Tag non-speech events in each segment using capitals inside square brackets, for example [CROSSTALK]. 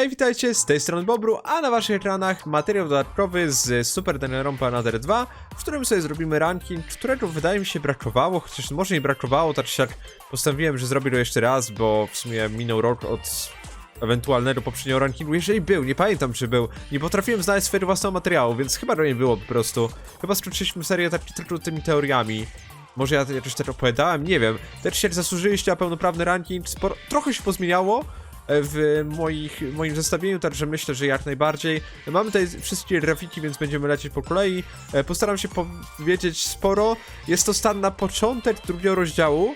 Hej, witajcie, z tej strony Bobru, a na waszych ekranach materiał dodatkowy z Super Danganronpa Another 2, w którym sobie zrobimy ranking, którego wydaje mi się brakowało, chociaż może nie brakowało, tak jak postanowiłem, że zrobię to jeszcze raz, bo w sumie minął rok od ewentualnego poprzedniego rankingu, jeżeli był, nie pamiętam czy był, nie potrafiłem znaleźć swojego własnego materiału, więc chyba go nie było po prostu. Chyba skończyliśmy serię tak tylko tymi teoriami. Może ja jakoś tak opowiadałem, nie wiem. Też się zasłużyliście na pełnoprawny ranking, sporo, trochę się pozmieniało w moich, moim zestawieniu, także myślę, że jak najbardziej. Mamy tutaj wszystkie grafiki, więc będziemy lecieć po kolei. E, Postaram się powiedzieć sporo. Jest to stan na początek drugiego rozdziału.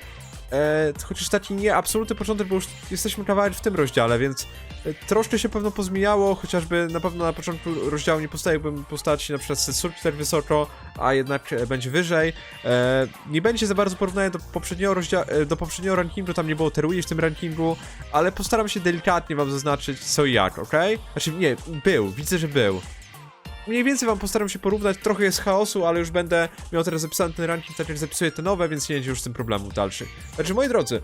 E, chociaż taki nie absolutny początek, bo już jesteśmy kawałek w tym rozdziale, więc e, troszkę się pewno pozmieniało, chociażby na pewno na początku rozdziału nie postawiłbym postaci na przykład sensurki tak wysoko, a jednak e, będzie wyżej. E, nie będzie za bardzo porównania do poprzedniego rozdziału, do poprzedniego rankingu, tam nie było Terui w tym rankingu, ale postaram się delikatnie wam zaznaczyć co i jak, ok? Znaczy nie, był, widzę, że był. Mniej więcej wam postaram się porównać, trochę jest chaosu, ale już będę miał teraz zapisany ten ranking, tak jak zapisuję te nowe, więc nie będzie już z tym problemów dalszych. Znaczy, moi drodzy,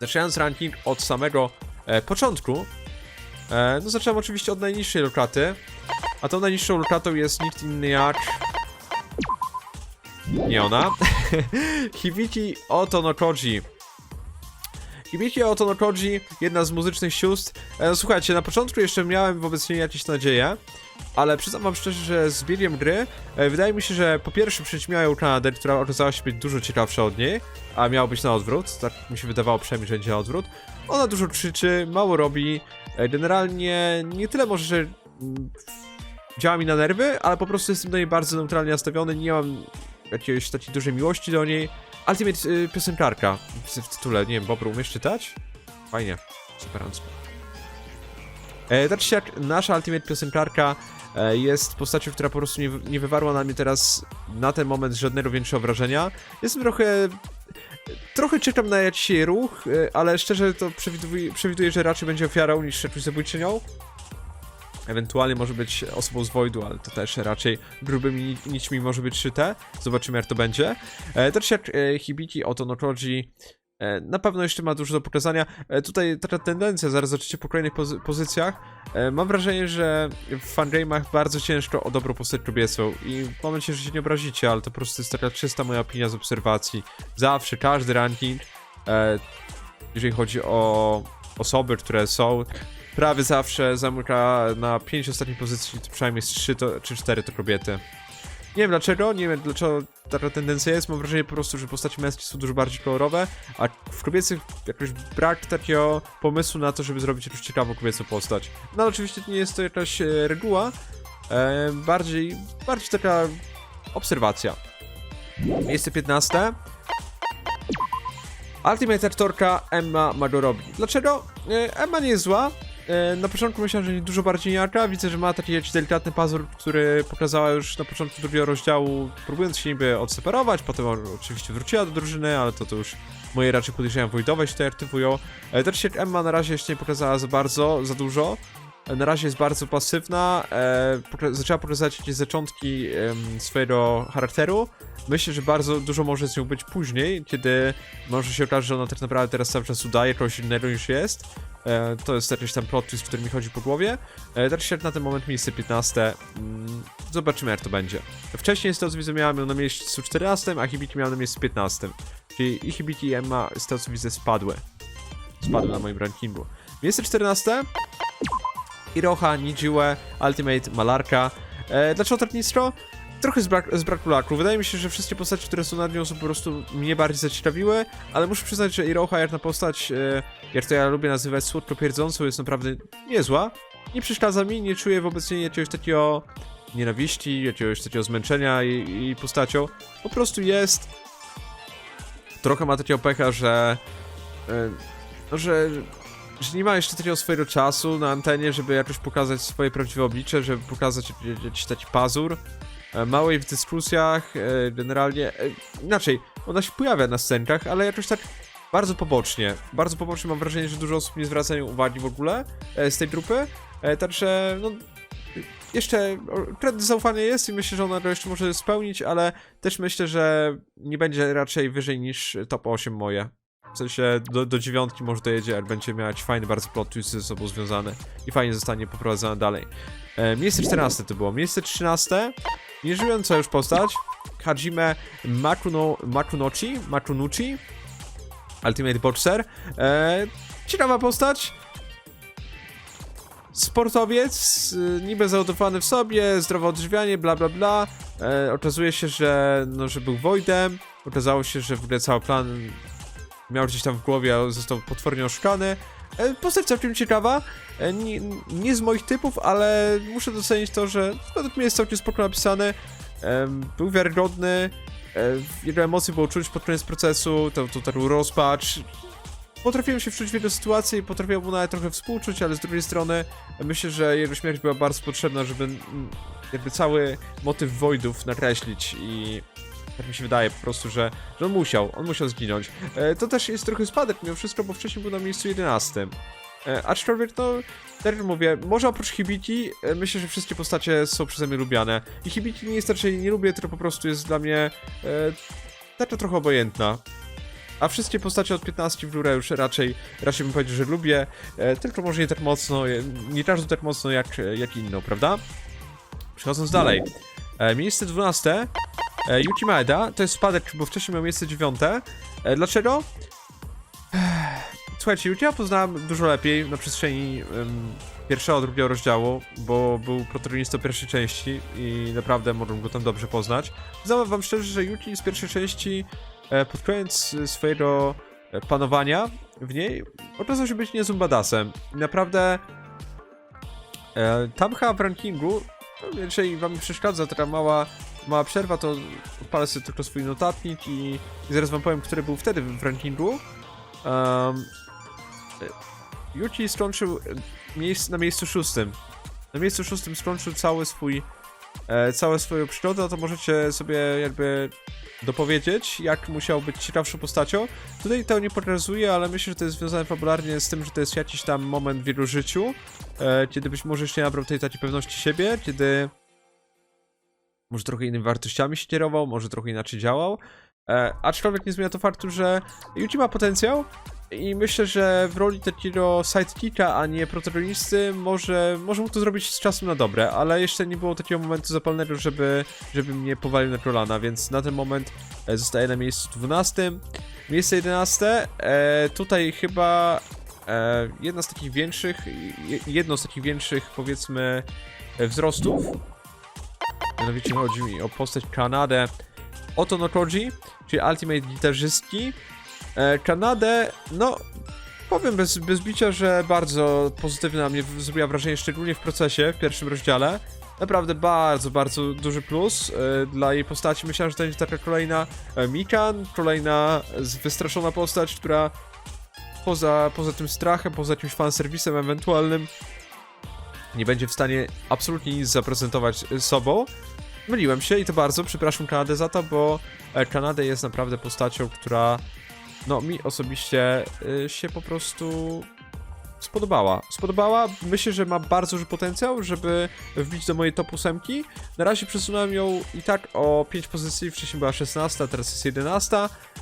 zaczynając ranking od samego e, początku, e, no zacząłem oczywiście od najniższej lokaty, a tą najniższą lokatą jest nikt inny jak... Nie ona. [LAUGHS] Hibiki Oto no. Hibiki Oto no Koji, jedna z muzycznych sióstr. E, słuchajcie, na początku jeszcze miałem wobec niej jakieś nadzieje, ale przyznam wam szczerze, że z biegiem gry e, wydaje mi się, że po pierwsze przyćmiają Kanadę, która okazała się być dużo ciekawsza od niej, a miało być na odwrót, tak mi się wydawało przynajmniej, że będzie na odwrót. Ona dużo krzyczy, mało robi, e, generalnie nie tyle może, że mm, działa mi na nerwy, ale po prostu jestem do niej bardzo neutralnie nastawiony, nie mam jakiejś takiej dużej miłości do niej. Ultimate y, piosenkarka w, w tytule, nie wiem, Bobru, umiesz czytać? Fajnie, super E, tak czy jak nasza Ultimate piosenkarka e, jest postacią, która po prostu nie, nie wywarła na mnie teraz na ten moment żadnego większego wrażenia. Jestem trochę... Trochę czekam na jakiś ruch, e, ale szczerze to przewiduję, przewiduję, że raczej będzie ofiarą niż jakąś zabójczynią. Ewentualnie może być osobą z Voidu, ale to też raczej grubymi ni- nićmi może być szyte. Zobaczymy jak to będzie. E, jak e, Hibiki Oto no Koji e, na pewno jeszcze ma dużo do pokazania. E, tutaj taka tendencja, zaraz zobaczycie po kolejnych pozy pozycjach. E, mam wrażenie, że w fangame'ach bardzo ciężko o dobrą postać kobiecą i mam nadzieję, że się nie obrazicie, ale to po prostu jest taka czysta moja opinia z obserwacji. Zawsze, każdy ranking, jeżeli chodzi o osoby, które są, prawie zawsze zamyka na 5 ostatnich pozycji, to przynajmniej z 3 to, czy 4 to kobiety. Nie wiem dlaczego, nie wiem dlaczego taka tendencja jest, mam wrażenie po prostu, że postaci męskie są dużo bardziej kolorowe, a w kobiecych jakoś brak takiego pomysłu na to, żeby zrobić jakąś ciekawą kobiecą postać. No oczywiście nie jest to jakaś e, reguła, e, bardziej, bardziej taka obserwacja. Miejsce 15. Ultimate aktorka Emma Magorobi. Dlaczego? E, Emma nie jest zła. E, Na początku myślałem, że dużo bardziej jaka. Widzę, że ma taki jakiś delikatny pazur, który pokazała już na początku drugiego rozdziału, próbując się niby odseparować. Potem oczywiście wróciła do drużyny, ale to to już moje raczej podejrzenia wojdowe się tutaj aktywują. E, Też się Emma na razie jeszcze nie pokazała za bardzo, za dużo. E, Na razie jest bardzo pasywna. E, poka- zaczęła pokazać jakieś zaczątki em, swojego charakteru. Myślę, że bardzo dużo może z nią być później, kiedy może się okaże, że ona tak naprawdę teraz cały czas udaje kogoś innego niż jest. E, to jest jakiś tam plot twist, który mi chodzi po głowie. E, tak się na ten moment miejsce 15. Mm, zobaczymy jak to będzie. Wcześniej widzę miałem na miejscu 14, a Hibiki miałem na miejscu 15. Czyli i Hibiki i Emma widzę spadły. Spadły na moim rankingu. Miejsce 14. Iroha, Nijiue, Ultimate, Malarka. E, dlaczego tak nisko? Trochę z, brak, z braku laku. Wydaje mi się, że wszystkie postacie, które są nad nią są po prostu mnie bardziej zaciekawiły, ale muszę przyznać, że Iroha jak na postać, e, jak to ja lubię nazywać słodko pierdzącą, jest naprawdę niezła. Nie przeszkadza mi, nie czuję wobec niej jakiegoś takiego nienawiści, jakiegoś takiego zmęczenia jej, jej postacią. Po prostu jest. Trochę ma takiego pecha, że. e, no, że że nie ma jeszcze takiego swojego czasu na antenie, żeby jakoś pokazać swoje prawdziwe oblicze, żeby pokazać jak- jakiś taki pazur. E, Mało jej w dyskusjach, e, generalnie. e, Inaczej, ona się pojawia na scenkach, ale jakoś tak bardzo pobocznie. Bardzo pobocznie mam wrażenie, że dużo osób nie zwracają uwagi w ogóle z tej grupy. Także, no. Jeszcze kredyt zaufania jest i myślę, że ona go jeszcze może spełnić, ale też myślę, że nie będzie raczej wyżej niż top 8 moje. W sensie do, do dziewiątki może dojedzie, ale będzie miać fajny bardzo plot twist ze sobą związany i fajnie zostanie poprowadzona dalej. E, miejsce 14 to było. Miejsce 13. Nieżyjąca już postać. Hajime Makuno, Makunochi, Makunuchi. Ultimate Boxer. E, ciekawa postać. Sportowiec, y, niby załadowany w sobie, zdrowe odżywianie, bla bla bla. E, okazuje się, że, no, że był Voidem. Okazało się, że w ogóle cały plan miał gdzieś tam w głowie, a został potwornie oszukany. E, postać całkiem ciekawa. E, nie, nie z moich typów, ale muszę docenić to, że według mnie jest całkiem spoko napisany. Em, był wiarygodny. E, jego emocje było czuć pod koniec procesu, to, to był rozpacz. Potrafiłem się wczuć w jego sytuację i potrafiłem mu nawet trochę współczuć, ale z drugiej strony myślę, że jego śmierć była bardzo potrzebna, żeby mm, jakby cały motyw Voidów nakreślić i tak mi się wydaje po prostu, że, że on musiał, on musiał zginąć. E, to też jest trochę spadek mimo wszystko, bo wcześniej był na miejscu 11. E, aczkolwiek no, tak jak mówię, może oprócz Hibiki, e, myślę, że wszystkie postacie są przeze mnie lubiane. I Hibiki nie jest raczej nie lubię, tylko po prostu jest dla mnie e, taka trochę obojętna. A wszystkie postacie od 15 w górę już raczej, raczej bym powiedział, że lubię, e, tylko może nie tak mocno, e, nie każdy tak mocno jak, jak inną, prawda? Przechodząc dalej. E, miejsce 12. E, Yuki Maeda, to jest spadek, bo wcześniej miał miejsce 9. E, dlaczego? Słuchajcie, Yuki'a poznałem dużo lepiej na przestrzeni em, pierwszego, drugiego rozdziału, bo był protagonistą pierwszej części i naprawdę mogłem go tam dobrze poznać. Znałem wam szczerze, że Yuki z pierwszej części e, pod koniec swojego e, panowania w niej okazał się być niezłym badasem. I Naprawdę e, tam chyba w rankingu, no, jeżeli wam przeszkadza taka mała, mała przerwa, to odpalę sobie tylko swój notatnik i, i zaraz wam powiem, który był wtedy w rankingu. Um, Yuki skończył e, miejsc, na miejscu szóstym. Na miejscu szóstym skończył cały swój e, całe swoją przygodę, no to możecie sobie jakby dopowiedzieć, jak musiał być ciekawszą postacią. Tutaj to nie pokazuje, ale myślę, że to jest związane fabularnie z tym, że to jest jakiś tam moment w jego życiu, e, kiedy być może jeszcze nie nabrał tej takiej pewności siebie, kiedy może trochę innymi wartościami się kierował, może trochę inaczej działał. E, aczkolwiek nie zmienia to faktu, że Yuki ma potencjał i myślę, że w roli takiego sidekicka, a nie protagonisty może, może mógł to zrobić z czasem na dobre, ale jeszcze nie było takiego momentu zapalnego, żeby, żeby mnie powalił na kolana, więc na ten moment e, zostaje na miejscu 12. Miejsce 11, e, tutaj chyba e, jedna z takich większych, je- jedno z takich większych powiedzmy e, wzrostów. Mianowicie chodzi mi o postać Kanadę Oto no Koji, czyli Ultimate Gitarzystki. E, Kanadę, no powiem bez, bez bicia, że bardzo pozytywnie na mnie zrobiła wrażenie, szczególnie w procesie, w pierwszym rozdziale. Naprawdę bardzo, bardzo duży plus e, dla jej postaci. Myślałem, że to będzie taka kolejna e, Mikan, kolejna wystraszona postać, która poza, poza tym strachem, poza jakimś fanserwisem ewentualnym nie będzie w stanie absolutnie nic zaprezentować e, sobą. Myliłem się i to bardzo, przepraszam Kanadę za to, bo e, Kanadę jest naprawdę postacią, która no mi osobiście y, się po prostu spodobała. Spodobała, myślę, że ma bardzo duży potencjał, żeby wbić do mojej top 8. Na razie przesunąłem ją i tak o 5 pozycji, wcześniej była 16, a teraz jest 11,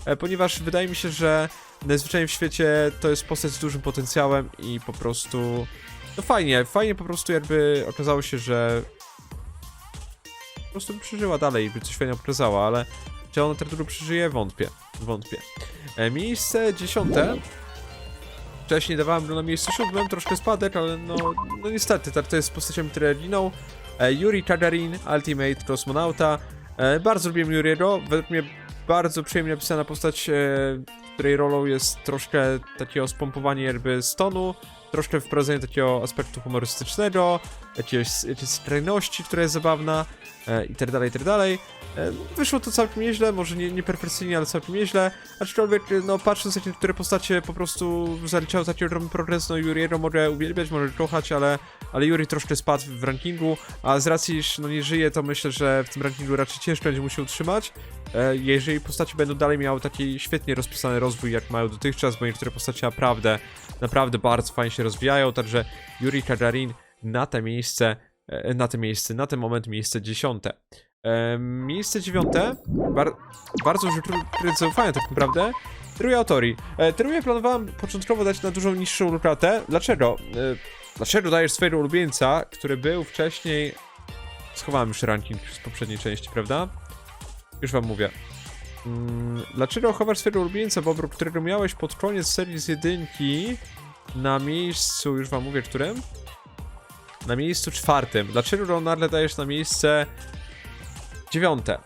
e, ponieważ wydaje mi się, że najzwyczajniej w świecie to jest postać z dużym potencjałem i po prostu no fajnie, fajnie po prostu jakby okazało się, że po prostu by przeżyła dalej by coś fajnego pokazała, ale czy ona długo przeżyje? Wątpię, wątpię. E, miejsce dziesiąte. Wcześniej dawałem na miejscu siódmym, troszkę spadek, ale no, no niestety, to jest z postaciami, które giną. E, Yuri Kagarin, Ultimate Kosmonauta. E, bardzo lubię Yuriego, według mnie bardzo przyjemnie napisana postać, e, której rolą jest troszkę takiego spompowanie jakby stonu, troszkę wprowadzenie takiego aspektu humorystycznego, jakiejś, jakiejś skrajności, która jest zabawna i tak dalej, i tak dalej. E, Wyszło to całkiem nieźle, może nie, nie perfekcyjnie, ale całkiem nieźle. Aczkolwiek, no patrząc jak niektóre postacie po prostu zaliczały taki ogromny progres, no Yuriego mogę uwielbiać, może kochać, ale, ale Yuri troszkę spadł w rankingu, a z racji, iż no nie żyje, to myślę, że w tym rankingu raczej ciężko będzie mu się utrzymać. E, Jeżeli postacie będą dalej miały taki świetnie rozpisany rozwój, jak mają dotychczas, bo niektóre postacie naprawdę, naprawdę bardzo fajnie się rozwijają, także Yuri Kagarin na te miejsce, e, na te miejsce, na ten moment miejsce dziesiąte. E, Miejsce dziewiąte, bar bardzo duży kredyt zaufania tak naprawdę. Teruya Otori. E, Teruya planowałem początkowo dać na dużo niższą lukratę. Dlaczego? E, dlaczego dajesz swojego ulubieńca, który był wcześniej... Schowałem już ranking z poprzedniej części, prawda? Już wam mówię. Mm, dlaczego chowasz swojego ulubieńca, Bobru, którego miałeś pod koniec serii z jedynki na miejscu, już wam mówię, którym? Na miejscu czwartym. Dlaczego go nagle dajesz na miejsce dziewiąte?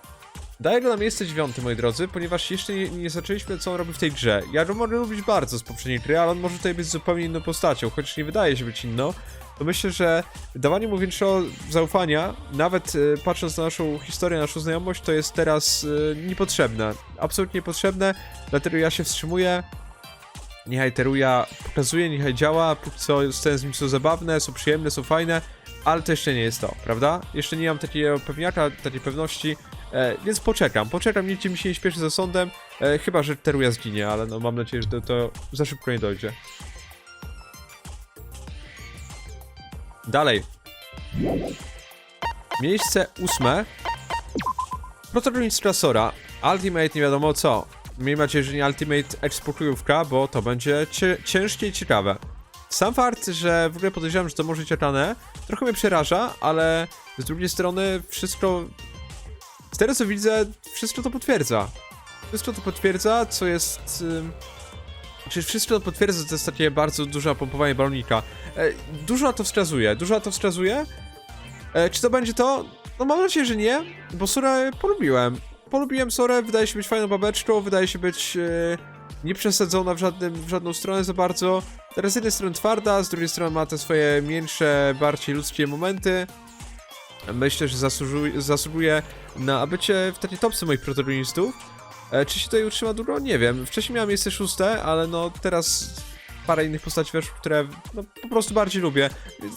Daję go na miejsce dziewiąte, moi drodzy, ponieważ jeszcze nie, nie zaczęliśmy, co on robi w tej grze. Ja go mogę lubić bardzo z poprzedniej gry, ale on może tutaj być zupełnie inną postacią, choć nie wydaje się być inną. To myślę, że dawanie mu większego zaufania, nawet y, patrząc na naszą historię, naszą znajomość, to jest teraz y, niepotrzebne. Absolutnie niepotrzebne, dlatego ja się wstrzymuję. Niechaj Teruja pokazuje, niechaj działa, póki co sceny z nim są zabawne, są przyjemne, są fajne, ale to jeszcze nie jest to, prawda? Jeszcze nie mam takiego pewniaka, takiej pewności, e, więc poczekam, poczekam, nic mi się nie śpieszy za sądem, e, chyba, że Teruja zginie, ale no mam nadzieję, że to, to za szybko nie dojdzie. Dalej. Miejsce ósme. Protagonistka Sora. Ultimate nie wiadomo co. Miejmy nadzieję, że nie Ultimate spokojówka, bo to będzie ciężkie i ciekawe. Sam fakt, że w ogóle podejrzewam, że to może być czekane, trochę mnie przeraża, ale z drugiej strony wszystko... Z tego co widzę, wszystko to potwierdza. Wszystko to potwierdza, co jest... Czyli wszystko to potwierdza, że to jest takie bardzo duże pompowanie balonika. E, dużo na to wskazuje, dużo na to wskazuje. E, czy to będzie to? No mam nadzieję, że nie, bo Sorę polubiłem. Polubiłem Sorę, wydaje się być fajną babeczką, wydaje się być e, nieprzesadzona w, żadnym, w żadną stronę za bardzo. Teraz z jednej strony twarda, z drugiej strony ma te swoje mniejsze, bardziej ludzkie momenty. Myślę, że zasługuje na bycie w takiej topce moich protagonistów. E, czy się tutaj utrzyma długo? Nie wiem. Wcześniej miałem miejsce szóste, ale no teraz parę innych postaci weszło, które no, po prostu bardziej lubię.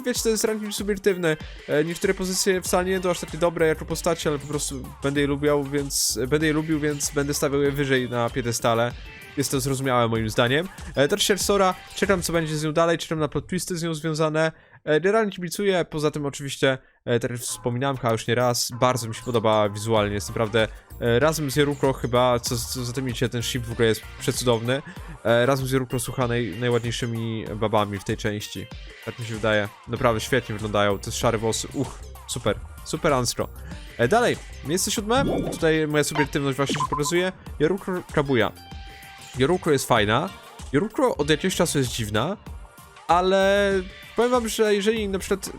Wiecie, to jest ranking subiektywny. E, niektóre pozycje wcale nie będą aż takie dobre jako postacie, ale po prostu będę je lubił, więc będę je lubił, więc będę stawiał je wyżej na piedestale. Jest to zrozumiałe moim zdaniem. E, Też Sora, czekam co będzie z nią dalej, czekam na plot twisty z nią związane. E, Generalnie kibicuję, poza tym oczywiście, tak jak wspominałem chyba już nie raz, bardzo mi się podoba wizualnie, jest naprawdę razem z Jeruko chyba, co, co za tym idzie, ten ship w ogóle jest przecudowny. E, razem z Jeruko słucha naj, najładniejszymi babami w tej części. Tak mi się wydaje. Naprawdę świetnie wyglądają, te szare włosy, uch, super, super Anstro. E, dalej, miejsce siódme, tutaj moja subiektywność właśnie się pokazuje, Jeruko Kabuya. Jeruko jest fajna, Jeruko od jakiegoś czasu jest dziwna, ale powiem wam, że jeżeli na przykład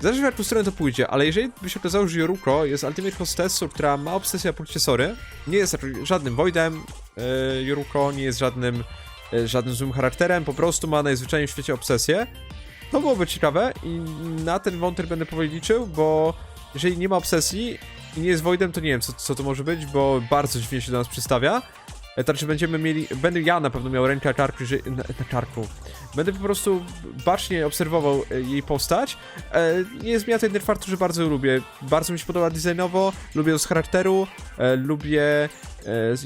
Zależy w jaką stronę to pójdzie, ale jeżeli by się okazało, że Yoruko jest Ultimate Hostessą, która ma obsesję na punkcie Sory, nie jest żadnym Voidem, yy, Yoruko nie jest żadnym, yy, żadnym złym charakterem, po prostu ma najzwyczajniej w świecie obsesję, to byłoby ciekawe i na ten wątek będę powoli liczył, bo jeżeli nie ma obsesji i nie jest Voidem, to nie wiem co, co to może być, bo bardzo dziwnie się do nas przedstawia. Znaczy będziemy mieli, będę ja na pewno miał rękę na karku, że, na, na. Będę po prostu bacznie obserwował e, jej postać. E, nie zmienia tej faktu, że bardzo ją lubię. Bardzo mi się podoba designowo, lubię ją z charakteru, lubię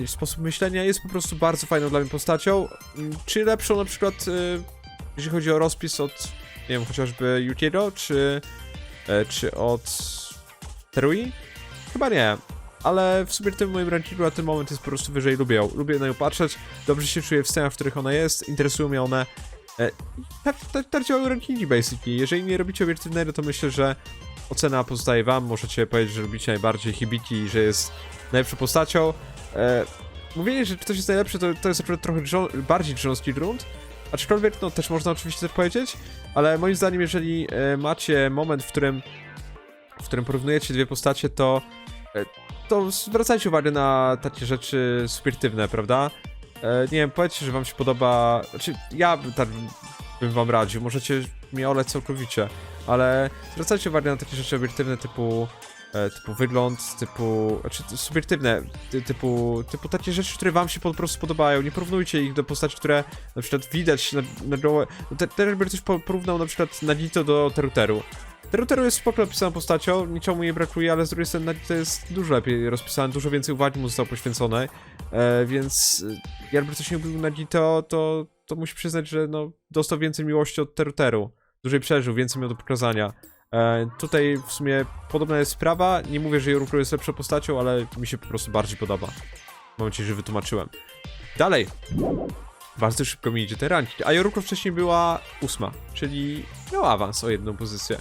sposób myślenia. Jest po prostu bardzo fajną dla mnie postacią. Mm, Czy lepszą na przykład, jeżeli chodzi o rozpis od, nie wiem, chociażby Yukiro, czy, czy od Terui? Chyba nie. Ale w sumie tym moim rankingu na ten moment jest po prostu wyżej, lubię lubię na nią patrzeć, dobrze się czuję w scenach, w których ona jest, interesują mnie one. E, tak, tak, tak działają rankingi basically. Jeżeli nie robicie obiektywnego, to myślę, że ocena pozostaje wam, możecie powiedzieć, że lubicie najbardziej Hibiki że jest najlepszą postacią. E, mówienie, że ktoś jest najlepszy, to, to jest akurat trochę bardziej grząski grunt, aczkolwiek no też można oczywiście tak powiedzieć, ale moim zdaniem, jeżeli e, macie moment, w którym w którym porównujecie dwie postacie, to e, to zwracajcie uwagę na takie rzeczy subiektywne, prawda? E, nie wiem, powiedzcie, że wam się podoba. Znaczy, ja tak bym wam radził, możecie mnie oleć całkowicie, ale zwracajcie uwagę na takie rzeczy obiektywne typu. E, typu wygląd, typu. Znaczy subiektywne, ty, typu, typu takie rzeczy, które wam się po prostu podobają. Nie porównujcie ich do postaci, które na przykład widać na, na gołe. Te, teraz by ktoś po- porównał na przykład Nagito do Teruteru. Teruteru jest spoko napisaną postacią, niczemu nie brakuje, ale z drugiej strony Nagito jest dużo lepiej rozpisany, dużo więcej uwagi mu zostało poświęcone, e, więc e, jakby ktoś nie lubił Nagito, to, to musi przyznać, że no, dostał więcej miłości od Teruteru. Dłużej przeżył, więcej miał do pokazania. E, tutaj w sumie podobna jest sprawa, nie mówię, że Yorukro jest lepszą postacią, ale mi się po prostu bardziej podoba. Mam nadzieję, że wytłumaczyłem. Dalej. Bardzo szybko mi idzie ten ranking. A Joruko wcześniej była ósma, czyli miał awans o jedną pozycję.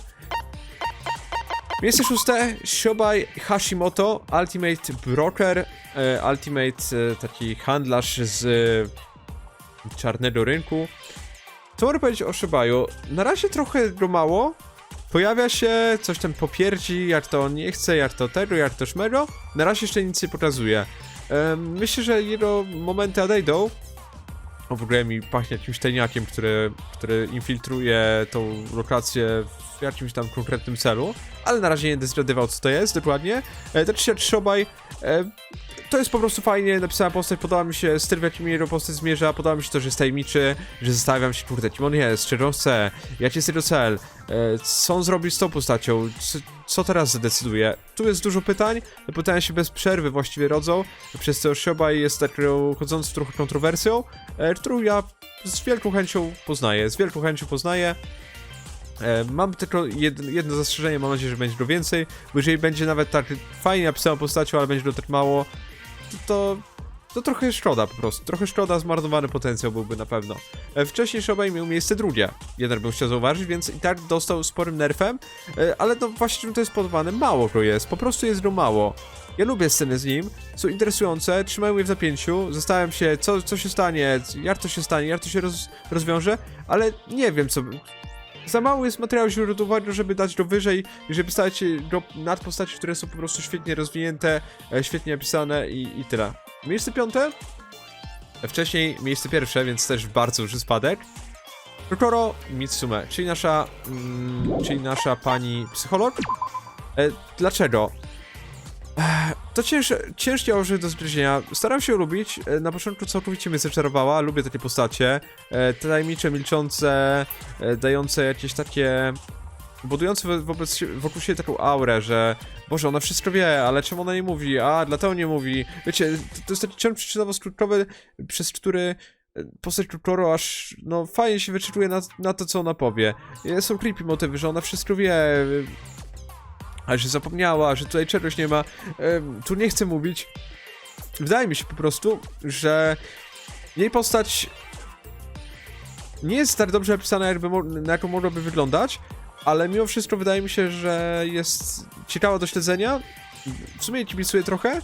Miejsce szóste, Shobai Hashimoto, Ultimate Broker, e, Ultimate e, taki handlarz z e, czarnego rynku. Co mogę powiedzieć o Shobaju? Na razie trochę go mało. Pojawia się, coś tam popierdzi, jak to on nie chce, jak to tego, jak to szmego. Na razie jeszcze nic nie pokazuje. Myślę, że jego momenty odejdą. O, w ogóle mi pachnie jakimś tajniakiem, który, który infiltruje tą lokację w jakimś tam konkretnym celu. Ale na razie nie będę zdradywał, co to jest dokładnie. E, to czy Shobaj e, to jest po prostu fajnie napisana postać, podoba mi się styl, w jakim jego postać zmierza, podoba mi się to, że jest tajemniczy, że zastanawiam się, kurde, kim on jest, czego on chce, jaki jest jego cel, e, co on zrobi z tą postacią, co, co teraz zadecyduje. Tu jest dużo pytań, pytania się bez przerwy właściwie rodzą, przez co Shobaj jest taką chodzącą trochę kontrowersją, e, którą ja z wielką chęcią poznaję, z wielką chęcią poznaję. E, Mam tylko jedno, zastrzeżenie, mam nadzieję, że będzie go więcej, bo jeżeli będzie nawet tak fajnie napisaną postacią, ale będzie go tak mało, to, to, trochę szkoda po prostu. Trochę szkoda, zmarnowany potencjał byłby na pewno. E, Wcześniej Shobaj miał miejsce drugie. Jeden bym chciał zauważyć, więc i tak dostał sporym nerfem, e, ale no właśnie czym to jest spowodowane? Mało go jest, po prostu jest go mało. Ja lubię sceny z nim, są interesujące, trzymają mnie w napięciu, zastanawiam się, co, co się stanie, jak to się stanie, jak to się roz, rozwiąże, ale nie wiem, co, za mało jest materiału źródłowego, żeby dać go wyżej i żeby stać go nad postaci, które są po prostu świetnie rozwinięte, e, świetnie napisane i, i tyle. Miejsce piąte? E, Wcześniej miejsce pierwsze, więc też bardzo duży spadek. Kokoro Mitsume, czyli nasza, mm, czyli nasza pani psycholog. E, dlaczego? To cięższe, ciężkie orzeł do zgryzienia. Staram się lubić. E, Na początku całkowicie mnie zaczarowała. Lubię takie postacie. E, tajemnicze, milczące, e, dające jakieś takie... budujące wo- wobec, wokół siebie taką aurę, że Boże, ona wszystko wie, ale czemu ona nie mówi? A, dlatego nie mówi. Wiecie, to, to jest taki ciąg przyczynowo-skutkowy, przez który postać Kokoro aż, no, fajnie się wyczerpuje na, na to, co ona powie. Są creepy motywy, że ona wszystko wie, a że zapomniała, że tutaj czegoś nie ma. Tu nie chcę mówić. Wydaje mi się po prostu, że jej postać nie jest tak dobrze napisana, jakby na jaką mogłaby wyglądać, ale mimo wszystko wydaje mi się, że jest ciekawa do śledzenia. W sumie kibicuję trochę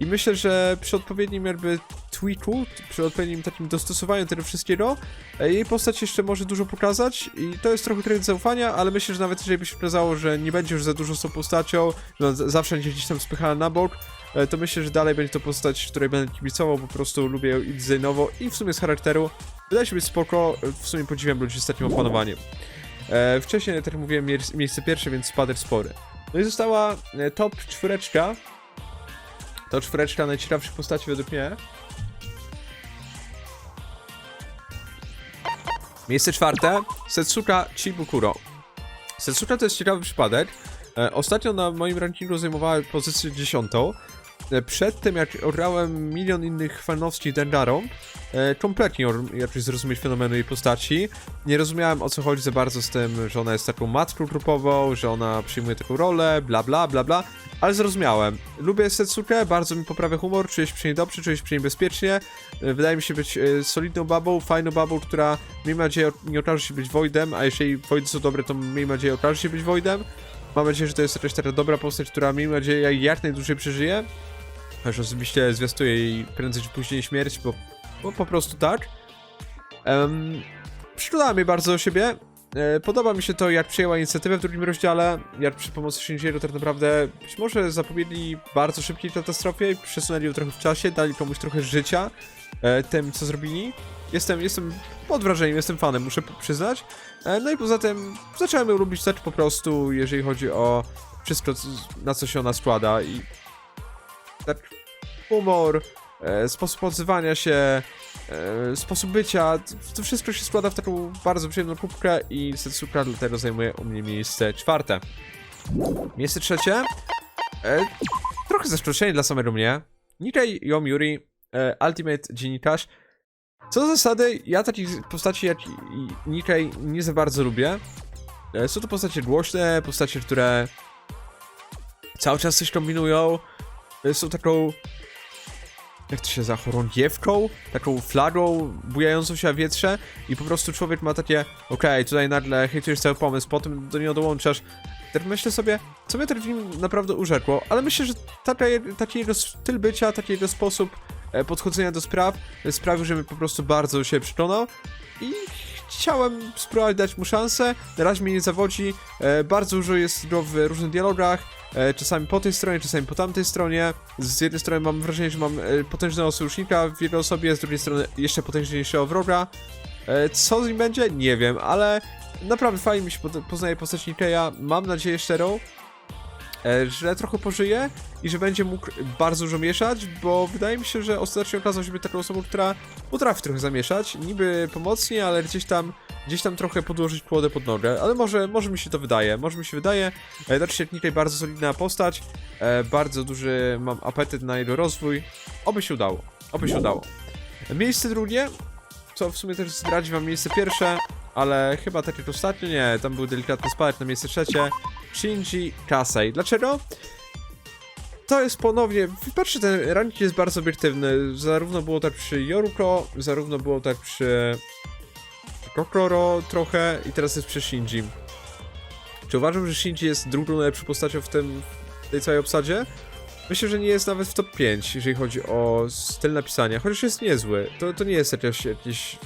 i myślę, że przy odpowiednim jakby tweaku, przy odpowiednim takim dostosowaniu tego wszystkiego, e, jej postać jeszcze może dużo pokazać i to jest trochę kredyt zaufania, ale myślę, że nawet jeżeli by się okazało, że nie będzie już za dużo z tą postacią, z- zawsze będzie gdzieś tam spychana na bok, e, to myślę, że dalej będzie to postać, której będę kibicował, po prostu lubię ją i designowo i w sumie z charakteru. Wydaje się być spoko, w sumie podziwiam ludzi z takim opanowaniem. E, wcześniej, tak jak mówiłem, mie- miejsce pierwsze, więc spadek spory. No i została top czwóreczka. To czwóreczka najciekawszych postaci według mnie. Miejsce czwarte, Setsuka Chibukuro. Setsuka to jest ciekawy przypadek. E, ostatnio na moim rankingu zajmowała pozycję dziesiątą. E, Przed tym, jak ograłem milion innych fanowskich Dengarą, e, kompletnie or- jakoś zrozumieć fenomenu jej postaci. Nie rozumiałem o co chodzi za bardzo z tym, że ona jest taką matką grupową, że ona przyjmuje taką rolę, bla bla bla bla, ale zrozumiałem. Lubię Setsukę, bardzo mi poprawia humor, czuję się przy niej dobrze, czuję się przy niej bezpiecznie. E, Wydaje mi się być e, solidną babą, fajną babą, która miejmy nadzieję nie okaże się być Voidem, a jeśli Voidy są dobre, to miejmy nadzieję okaże się być Voidem. Mam nadzieję, że to jest jakaś taka dobra postać, która miejmy nadzieję jak najdłużej przeżyje. Chociaż osobiście zwiastuję jej prędzej czy później śmierć, bo, bo po prostu tak. Um, Przyglądała mnie bardzo do siebie. E, Podoba mi się to, jak przyjęła inicjatywę w drugim rozdziale, jak przy pomocy Shinji'ego tak naprawdę być może zapobiegli bardzo szybkiej katastrofie przesunęli ją trochę w czasie, dali komuś trochę życia e, tym, co zrobili. Jestem, jestem pod wrażeniem, jestem fanem, muszę przyznać. E, No i poza tym zacząłem ją lubić tak po prostu, jeżeli chodzi o wszystko, na co się ona składa i tak humor, sposób odzywania się, e, sposób bycia, to wszystko się składa w taką bardzo przyjemną kubkę i Setsuka dlatego zajmuje u mnie miejsce czwarte. Miejsce trzecie, e, trochę zaskoczenie dla samego mnie, Nikkei Yomiuri, e, Ultimate Dziennikarz. Co do zasady, ja takich postaci jak Nikkei nie za bardzo lubię. E, Są to postacie głośne, postacie, które cały czas coś kombinują, e, są taką jak to się za chorągiewką, taką flagą bujającą się na wietrze i po prostu człowiek ma takie, okej, tutaj nagle hejtujesz cały pomysł, potem do niego dołączasz. Tak myślę sobie, co mnie ten film naprawdę urzekło, ale myślę, że taka, taki jego styl bycia, taki jego sposób e, podchodzenia do spraw e, sprawił, że mnie po prostu bardzo się przyklonał i chciałem spróbować dać mu szansę. Na razie mnie nie zawodzi. E, bardzo dużo jest go w różnych dialogach. E, czasami po tej stronie, czasami po tamtej stronie. Z jednej strony mam wrażenie, że mam e, potężnego sojusznika w jego osobie, z drugiej strony jeszcze potężniejszego wroga. E, co z nim będzie? Nie wiem, ale naprawdę fajnie mi się po- poznaje postać Nikeya. Mam nadzieję szczerą, że trochę pożyje i że będzie mógł bardzo dużo mieszać, bo wydaje mi się, że ostatecznie okazał się taką osobą, która potrafi trochę zamieszać, niby pomocnie, ale gdzieś tam, gdzieś tam trochę podłożyć kłodę pod nogę, ale może, może mi się to wydaje, może mi się wydaje, e, znaczy Nikkei bardzo solidna postać, e, bardzo duży mam apetyt na jego rozwój, oby się udało, oby się udało. Miejsce drugie, co w sumie też zdradzi wam miejsce pierwsze, ale chyba tak jak ostatnio, nie, tam był delikatny spadek na miejsce trzecie, Shinji Kasei. Dlaczego? To jest ponownie, patrzcie, ten ranking jest bardzo obiektywny, zarówno było tak przy Yoruko, zarówno było tak przy Kokoro trochę i teraz jest przy Shinji. Czy uważam, że Shinji jest drugą najlepszą postacią w tym, w tej całej obsadzie? Myślę, że nie jest nawet w top 5, jeżeli chodzi o styl napisania, chociaż jest niezły. To, to nie jest jakieś, jakieś...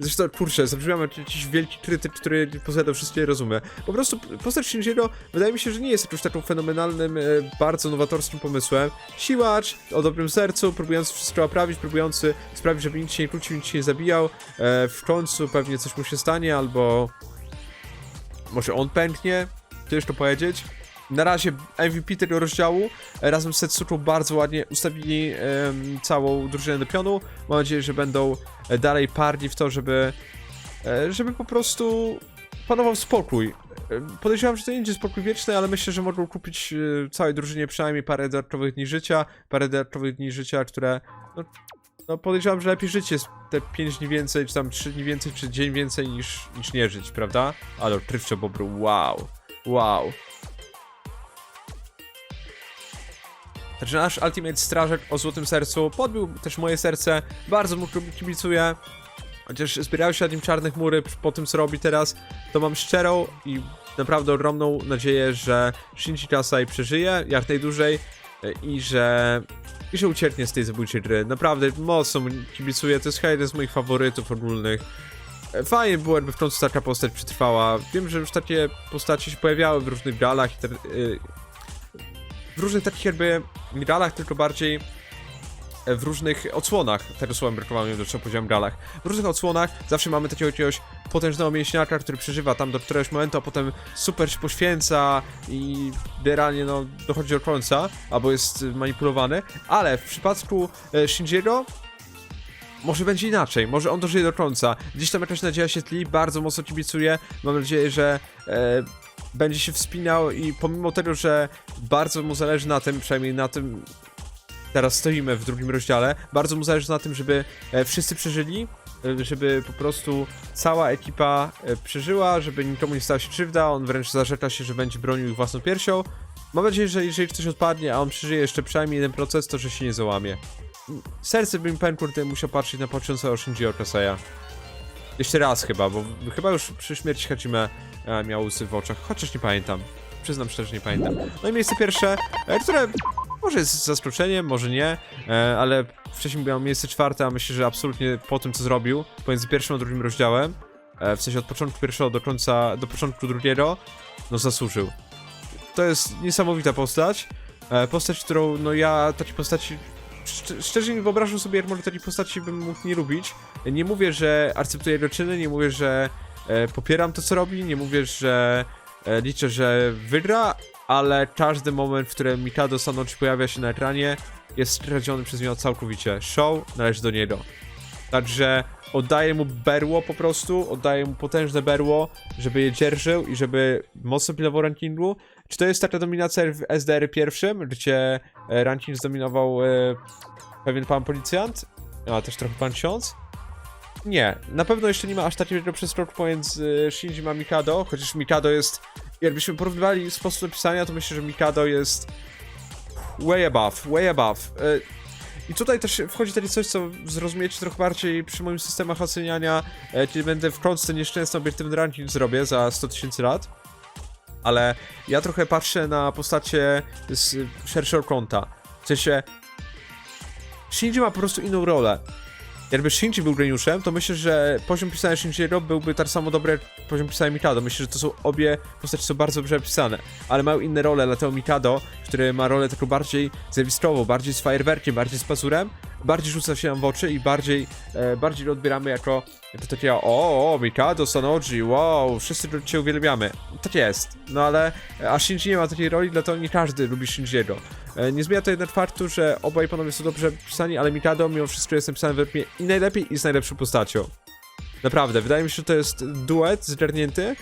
Zresztą, kurczę, zabrzmiałem jak jakiś wielki krytyk, który posiada wszystkie rozumy. Po prostu postać Shinji'ego wydaje mi się, że nie jest jakimś taką fenomenalnym, e, bardzo nowatorskim pomysłem. Siłacz, o dobrym sercu, próbujący wszystko naprawić, próbujący sprawić, żeby nikt się nie kłócił, nikt się nie zabijał. E, w końcu pewnie coś mu się stanie, albo... Może on pęknie? Ciężko powiedzieć. Na razie MVP tego rozdziału e, razem z Setsuką bardzo ładnie ustawili całą drużynę do pionu. Mam nadzieję, że będą e, dalej parli w to, żeby e, żeby po prostu panował spokój. Podejrzewam, że to nie będzie spokój wieczny, ale myślę, że mogą kupić całej drużynie przynajmniej parę dodatkowych dni życia, parę dodatkowych dni życia, które no, no podejrzewam, że lepiej żyć jest te 5 dni więcej, czy tam 3 dni więcej, czy dzień więcej niż, niż nie żyć, prawda? Ale trywcze bobru, wow, wow. Także nasz Ultimate Strażak o złotym sercu podbił też moje serce, bardzo mu kibicuję. Chociaż zbierały się nad nim czarne chmury po tym, co robi teraz, to mam szczerą i naprawdę ogromną nadzieję, że Shinji Kasai przeżyje jak najdłużej e, i że, i że ucieknie z tej zabójczej gry. Naprawdę mocno kibicuję, to jest jeden z moich faworytów ogólnych. E, Fajnie było, jakby w końcu taka postać przetrwała. Wiem, że już takie postacie się pojawiały w różnych galach i y, w różnych takich jakby galach, tylko bardziej e, w różnych odsłonach, tego słowem brakowałem do czego powiedziałem galach, w różnych odsłonach zawsze mamy takiego jakiegoś potężnego mięśniaka, który przeżywa tam do któregoś momentu, a potem super się poświęca i generalnie no dochodzi do końca, albo jest manipulowany, ale w przypadku e, Shinjiego może będzie inaczej, może on dożyje do końca. Gdzieś tam jakaś nadzieja się tli, bardzo mocno kibicuję. Mam nadzieję, że e, będzie się wspinał i pomimo tego, że bardzo mu zależy na tym, przynajmniej na tym teraz stoimy w drugim rozdziale, bardzo mu zależy na tym, żeby e, wszyscy przeżyli, e, żeby po prostu cała ekipa e, przeżyła, żeby nikomu nie stała się krzywda, on wręcz zarzeka się, że będzie bronił ich własną piersią. Mam nadzieję, że jeżeli coś odpadnie, a on przeżyje jeszcze przynajmniej jeden proces, to że się nie załamie. Serce by mi pękło, gdybym musiał patrzeć na patrzącego Shinji'o Kaseya. Jeszcze raz chyba, bo chyba już przy śmierci Hajime e, miał łzy w oczach, chociaż nie pamiętam. Przyznam szczerze, że nie pamiętam. No i miejsce pierwsze, e, które może jest zaskoczeniem, może nie, e, ale wcześniej miał miejsce czwarte, a myślę, że absolutnie po tym, co zrobił, pomiędzy pierwszym a drugim rozdziałem, w sensie od początku pierwszego do końca, do początku drugiego, no zasłużył. To jest niesamowita postać, postać, którą, no ja takiej postaci Szcz- szczerze nie wyobrażam sobie, takiej postaci bym mógł nie lubić. Nie mówię, że akceptuję jego czyny, nie mówię, że e, popieram to, co robi, nie mówię, że e, liczę, że wygra, ale każdy moment, w którym Mikado Sanochi pojawia się na ekranie, jest skradziony przez niego całkowicie. Show należy do niego. Także oddaję mu berło po prostu, oddaję mu potężne berło, żeby je dzierżył i żeby mocno pilnował rankingu. Czy to jest taka dominacja w SDR pierwszym, gdzie e, ranking zdominował e, pewien pan policjant, a też trochę pan ksiądz? Nie, na pewno jeszcze nie ma aż takiego przeskoku pomiędzy Shinji a Mikado, chociaż Mikado jest, jakbyśmy porównywali sposób napisania, to myślę, że Mikado jest way above, way above. E, I tutaj też wchodzi takie coś, co zrozumiecie trochę bardziej przy moim systemach oceniania, e, kiedy będę w końcu nieszczęsny obiektywny ranking zrobię za 100 tysięcy lat. Ale ja trochę patrzę na postacie z szerszego kąta. W sensie, Shinji ma po prostu inną rolę. Jakby Shinji był geniuszem, to myślę, że poziom pisania Shinji'ego byłby tak samo dobry jak poziom pisania Mikado. Myślę, że to są obie postacie są bardzo dobrze pisane, ale mają inne role, dlatego Mikado, który ma rolę taką bardziej zjawiskową, bardziej z fajerwerkiem, bardziej z pazurem, bardziej rzuca się nam w oczy i bardziej, e, bardziej odbieramy jako to takie o, o, Mikado, Sanoji, wow, wszyscy cię uwielbiamy. Tak jest, no ale a Shinji nie ma takiej roli, dlatego nie każdy lubi Shinji'ego. E, Nie zmienia to jednak faktu, że obaj panowie są dobrze pisani, ale Mikado mimo wszystko jest napisany mnie i najlepiej i z najlepszą postacią. Naprawdę, wydaje mi się, że to jest duet zgarnięty.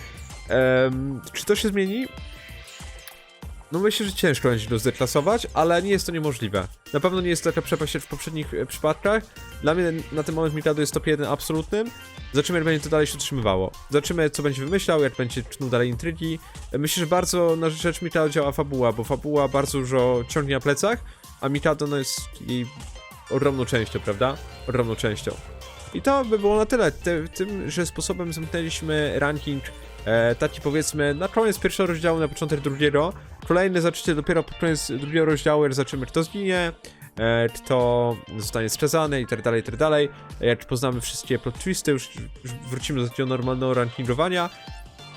Em, czy to się zmieni? No myślę, że ciężko będzie go zdeklasować, ale nie jest to niemożliwe. Na pewno nie jest to taka przepaść jak w poprzednich e, przypadkach. Dla mnie na ten moment Mikado jest top 1 absolutnym. Zobaczymy, jak będzie to dalej się utrzymywało. Zobaczymy, co będzie wymyślał, jak będzie cznął dalej intrygi. E, Myślę, że bardzo na rzecz Mikado działa fabuła, bo fabuła bardzo dużo ciągnie na plecach, a Mikado no jest jej ogromną częścią, prawda? Ogromną częścią. I to by było na tyle. Ty, tym, że sposobem zamknęliśmy ranking e, taki powiedzmy na koniec pierwszego rozdziału, na początek drugiego. Kolejny zaczniecie dopiero pod koniec drugiego rozdziału, jak zobaczymy kto zginie, e, kto zostanie skazany i tak dalej, i tak dalej. Jak poznamy wszystkie plot twisty, już, już wrócimy do takiego normalnego rankingowania.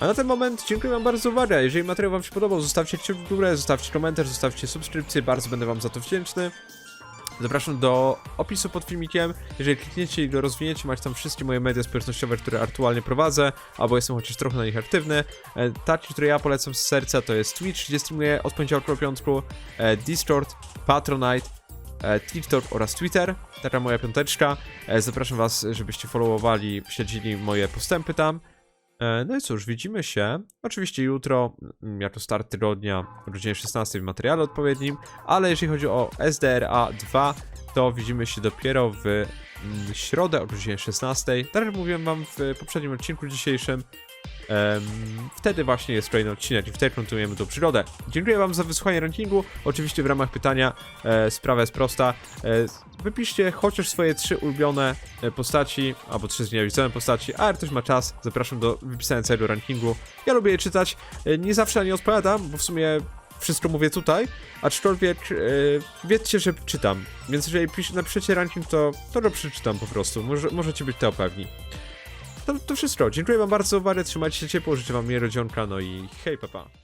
A na ten moment dziękuję wam bardzo za uwagę. Jeżeli materiał wam się podobał, zostawcie kciuk w górę, zostawcie komentarz, zostawcie subskrypcję, bardzo będę wam za to wdzięczny. Zapraszam do opisu pod filmikiem. Jeżeli klikniecie i go rozwiniecie, macie tam wszystkie moje media społecznościowe, które aktualnie prowadzę, albo jestem chociaż trochę na nich aktywny. E, Taki, który ja polecam z serca, to jest Twitch, gdzie streamuję od poniedziałku do piątku, e, Discord, Patronite, e, TikTok oraz Twitter. Taka moja piąteczka. Zapraszam was, żebyście followowali, śledzili moje postępy tam. E, No i cóż, widzimy się oczywiście jutro, mm, jako start tygodnia o godzinie 16 w materiale odpowiednim, ale jeżeli chodzi o SDRA 2, to widzimy się dopiero w mm, środę o godzinie 16. Tak jak mówiłem wam w poprzednim odcinku dzisiejszym, wtedy właśnie jest kolejny odcinek i wtedy kontynuujemy tą przygodę. Dziękuję wam za wysłuchanie rankingu, oczywiście w ramach pytania e, sprawa jest prosta. E, wypiszcie chociaż swoje trzy ulubione e, postaci, albo trzy znienawidzone postaci, a jak ktoś ma czas, zapraszam do wypisania całego rankingu. Ja lubię je czytać, e, nie zawsze na nie odpowiadam, bo w sumie wszystko mówię tutaj, aczkolwiek e, wiedzcie, że czytam, więc jeżeli pisz, napiszecie ranking, to, to go przeczytam po prostu, Może, możecie być tego pewni. To, to wszystko, dziękuję wam bardzo uwagę, trzymajcie się ciepło, życzę wam miłego no i hej papa.